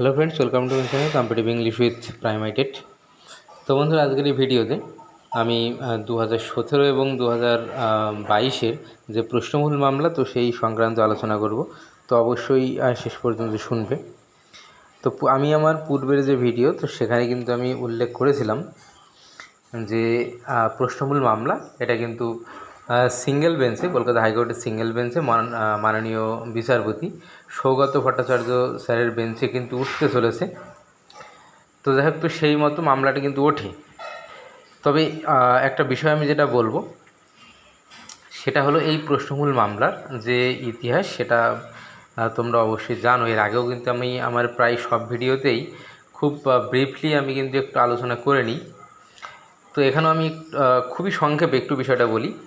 Hello friends welcome to channel competitive English with প্রাইমাইটেড তো বন্ধুরা, আজকের এই ভিডিওতে আমি দু হাজার সতেরো এবং দু হাজার বাইশের যে প্রশ্নমূল মামলা, তো সেই সংক্রান্ত আলোচনা করব। তো অবশ্যই শেষ পর্যন্ত শুনবে। তো আমি আমার পূর্বের যে ভিডিও, তো সেখানে কিন্তু আমি উল্লেখ করেছিলাম যে প্রশ্নমূল মামলা, এটা কিন্তু সিঙ্গেল বেঞ্চে, কলকাতা হাইকোর্টের সিঙ্গেল বেঞ্চে মান- মাননীয় বিচারপতি সৌগত ভট্টাচার্য স্যারের বেঞ্চে কিন্তু উঠতে চলেছে। তো যাই হোক, তো সেই মতো মামলাটা কিন্তু ওঠে। তবে একটা বিষয় আমি যেটা বলব, সেটা হলো এই প্রশ্নমূল মামলার যে ইতিহাস, সেটা তোমরা অবশ্যই জানো। এর আগেও কিন্তু আমি আমার প্রায় সব ভিডিওতেই খুব ব্রিফলি আমি কিন্তু একটু আলোচনা করে নিই। তো এখানেও আমি খুবই সংক্ষেপে একটু বিষয়টা বলি।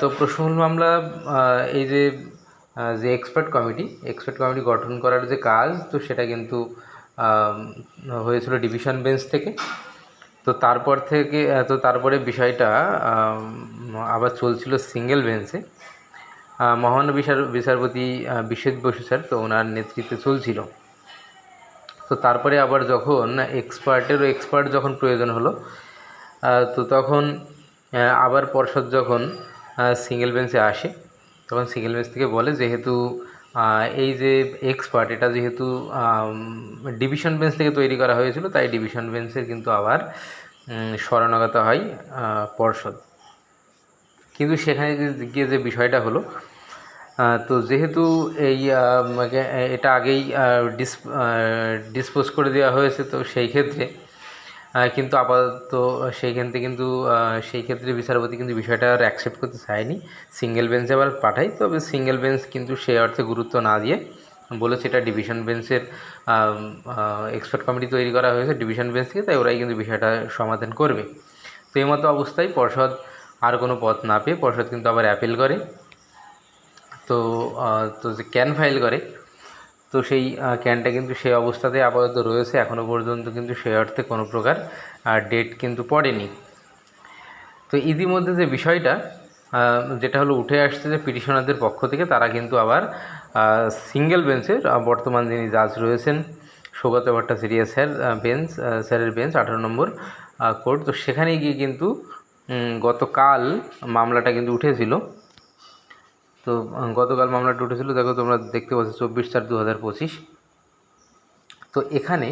তো প্রশ্নমূল মামলা এই যে যে এক্সপার্ট কমিটি এক্সপার্ট কমিটি গঠন করার যে কাজ, তো সেটা কিন্তু হয়েছিল ডিভিশন বেঞ্চ থেকে। তো তারপর থেকে তো তারপরে বিষয়টা আবার চলছিল সিঙ্গেল বেঞ্চে মহান বিচার, বিচারপতি বিশ্বজিৎ বসু স্যার, তো ওনার নেতৃত্বে চলছিল। তো তারপরে আবার যখন এক্সপার্টেরও এক্সপার্ট যখন প্রয়োজন হলো তো তখন আবার পর্ষদ যখন সিঙ্গেল বেঞ্চে আসে। তখন সিঙ্গেল বেঞ্চ থেকে বলে যেহেতু এই যে এক্সপার্ট এটা যেহেতু ডিভিশন বেঞ্চ থেকে তৈরি করা হয়েছিল তাই ডিভিশন বেঞ্চের কিন্তু আবার উম, শরণাগত হয় পর্ষদ। কিন্তু সেখানে গিয়ে যে বিষয়টা হলো তো যেহেতু এই এটা আগেই ডিস ডিসপোজ করে দেওয়া হয়েছে তো সেই ক্ষেত্রে কিন্তু আপাতত সেইখান থেকে কিন্তু সেই ক্ষেত্রে বিচারপতি কিন্তু বিষয়টা আর অ্যাকসেপ্ট করতে চায়নি। সিঙ্গেল বেঞ্চে আবার পাঠাই, তবে সিঙ্গেল বেঞ্চ কিন্তু সে অর্থে গুরুত্ব না দিয়ে বলেছে এটা ডিভিশন বেঞ্চের এক্সপার্ট কমিটি তৈরি করা হয়েছে ডিভিশন বেঞ্চ থেকে, তাই ওরাই কিন্তু বিষয়টা সমাধান করবে। তো এই মতো অবস্থায় পর্ষদ আর কোনো পথ না পেয়ে পর্ষদ কিন্তু আবার অ্যাপিল করে। তো তো যে ক্যান ফাইল করে তো সেই ক্যানটা কিন্তু সেই অবস্থাতে আপাতত রয়েছে। এখনও পর্যন্ত কিন্তু সেই অর্থে কোনো প্রকার ডেট কিন্তু পড়েনি। তো ইতিমধ্যে যে বিষয়টা যেটা হলো উঠে আসছে যে পিটিশনারদের পক্ষ থেকে, তারা কিন্তু আবার সিঙ্গেল বেঞ্চের বর্তমান যিনি জাজ রয়েছেন সৌগত ভট্টাচার্য স্যার বেঞ্চ স্যারের বেঞ্চ আঠারো নম্বর কোর্ট তো সেখানে গিয়ে কিন্তু গতকাল মামলাটা কিন্তু উঠেছিল। তো গতকাল মামলাটা উঠেছিল দেখো তোমরা দেখতে পাচ্ছ চব্বিশ চার দু হাজার পঁচিশ। তো এখানে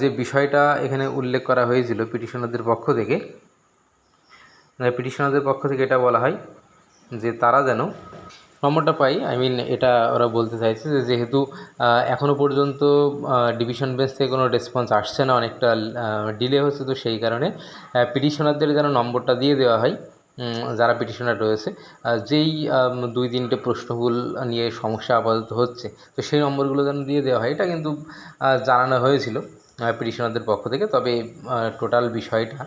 যে বিষয়টা এখানে উল্লেখ করা হয়েছিল পিটিশনারদের পক্ষ থেকে পিটিশনারদের পক্ষ থেকে এটা বলা হয় যে তারা যেন নম্বরটা পাই আই মিন এটা ওরা বলতে চাইছে যে যেহেতু এখনও পর্যন্ত ডিভিশন বেঞ্চ থেকে কোনো রেসপন্স আসছে না, অনেকটা ডিলে হচ্ছে, তো সেই কারণে পিটিশনারদের যেন নম্বরটা দিয়ে দেওয়া হয় যারা পিটিশনার রয়েছে যেই দুই তিনটে প্রশ্নগুল নিয়ে সমস্যা আপাতত হচ্ছে, তো সেই নম্বরগুলো যেন দিয়ে দেওয়া হয়, এটা কিন্তু জানানো হয়েছিল পিটিশনারদের পক্ষ থেকে। তবে টোটাল বিষয়টা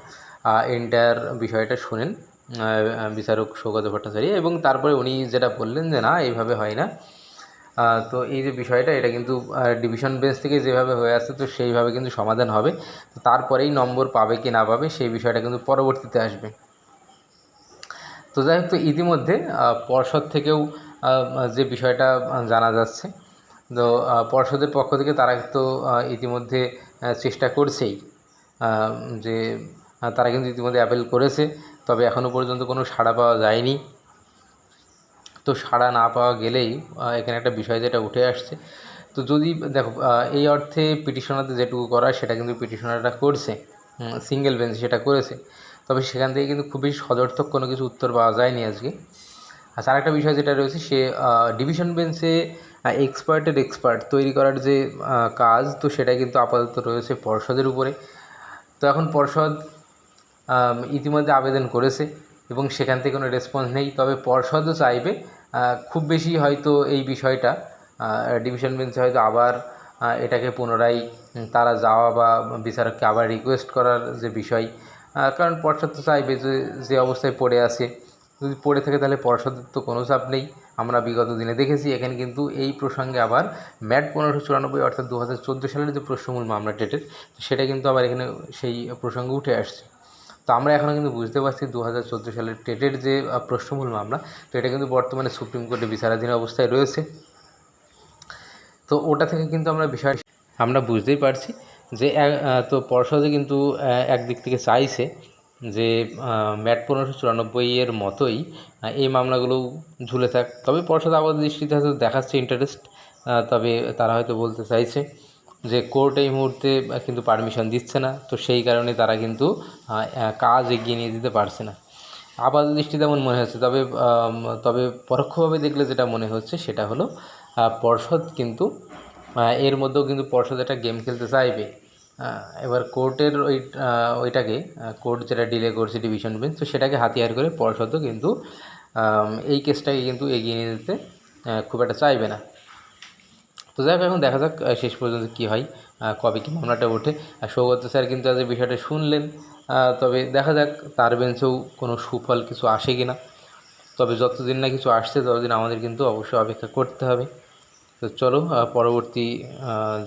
এন্টায়ার বিষয়টা শোনেন বিচারক সৌগত ভট্টাচার্য এবং তারপরে উনি যেটা বললেন যে, না, এইভাবে হয় না। তো এই যে বিষয়টা, এটা কিন্তু ডিভিশন বেঞ্চ থেকে যেভাবে হয়ে আসছে, তো সেইভাবে কিন্তু সমাধান হবে। তারপরেই নম্বর পাবে কি না পাবে, সেই বিষয়টা কিন্তু পরবর্তীতে আসবে। তো যাই হোক, তো ইতিমধ্যে পর্ষদ থেকেও যে বিষয়টা জানা যাচ্ছে, তো পর্ষদের পক্ষ থেকে তারা তো ইতিমধ্যে চেষ্টা করছেই যে তারা কিন্তু ইতিমধ্যে অ্যাপেল করেছে, তবে এখনও পর্যন্ত কোনো সাড়া পাওয়া যায়নি। তো সাড়া না পাওয়া গেলেই এখানে একটা বিষয় যেটা উঠে আসছে, তো যদি, দেখো এই অর্থে পিটিশনারদের যেটুকু করা সেটা কিন্তু পিটিশনাররা করছে সিঙ্গেল বেঞ্চ সেটা করেছে। তবে সেখান থেকে কিন্তু খুবই সদর্থক কোনো কিছু উত্তর পাওয়া যায়নি আজকে। আচ্ছা আরেকটা বিষয় যেটা রয়েছে সে ডিভিশন বেঞ্চে এক্সপার্টের এক্সপার্ট তৈরি করার যে কাজ, তো সেটা কিন্তু আপাতত রয়েছে পর্ষদের উপরে। তো এখন পর্ষদ ইতিমধ্যে আবেদন করেছে এবং সেখান থেকে কোনো রেসপন্স নেই। তবে পর্ষদও চাইবে খুব বেশি হয়তো এই বিষয়টা ডিভিশন বেঞ্চে হয়তো আবার এটাকে পুনরায় তারা যাওয়া বা বিচারককে আবার রিকোয়েস্ট করার যে বিষয় কারণ পর্ষদ তো চাইবে যে যে অবস্থায় পড়ে আছে। যদি পড়ে থাকে তাহলে পর্ষদের তো কোনো চাপ নেই। আমরা বিগত দিনে দেখেছি, এখানে কিন্তু এই প্রসঙ্গে আবার ম্যাট পনেরোশো চুরানব্বই অর্থাৎ দু হাজার চোদ্দ সালের যে প্রশ্নমূল মামলা টেটের সেটা কিন্তু আবার এখানে সেই প্রসঙ্গে উঠে আসছে। তো আমরা এখনও কিন্তু বুঝতে পারছি দু হাজার চোদ্দ সালের টেটের যে প্রশ্নমূল মামলা, তো এটা কিন্তু বর্তমানে সুপ্রিম কোর্টে বিচারাধীন অবস্থায় রয়েছে। তো ওটা থেকে কিন্তু আমরা বিষয়, আমরা বুঝতেই পারছি। যে তো পর্ষদে কিন্তু একদিক থেকে চাইছে যে ম্যাট পনেরোশো চুরানব্বইয়ের মতোই এই মামলাগুলোও ঝুলে থাক। তবে পর্ষদ আপাত দৃষ্টিতে হয়তো দেখাচ্ছে ইন্টারেস্ট তবে তারা হয়তো বলতে চাইছে যে কোর্ট এই মুহূর্তে কিন্তু পারমিশন দিচ্ছে না। তো সেই কারণে তারা কিন্তু কাজ এগিয়ে নিয়ে যেতে পারছে না। আপাত দৃষ্টিতে এমন মনে হচ্ছে। তবে তবে পরোক্ষভাবে দেখলে যেটা মনে হচ্ছে সেটা হলো পর্ষদ কিন্তু এর মধ্যেও কিন্তু পর্ষদ একটা গেম খেলতে চাইবে। এবার কোর্টের ওই ওইটাকে কোর্ট যেটা ডিলে করছে ডিভিশন বেঞ্চ তো সেটাকে হাতিয়ার করে পর্ষদও কিন্তু এই কেসটাকে কিন্তু এগিয়ে নিয়ে যেতে খুব একটা চাইবে না। তো যাই এখন দেখা যাক শেষ পর্যন্ত কী হয় কবে কী মামলাটা ওঠে। আর সৌগত স্যার কিন্তু আজ বিষয়টা শুনলেন তবে দেখা যাক, তার বেঞ্চেও কোনো সুফল কিছু আসে কি না তবে যতদিন না কিছু আসছে, ততদিন আমাদের কিন্তু অবশ্যই অপেক্ষা করতে হবে। তো চলো পরবর্তী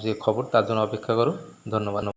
যে খবর তার জন্য অপেক্ষা করো। ধন্যবাদ।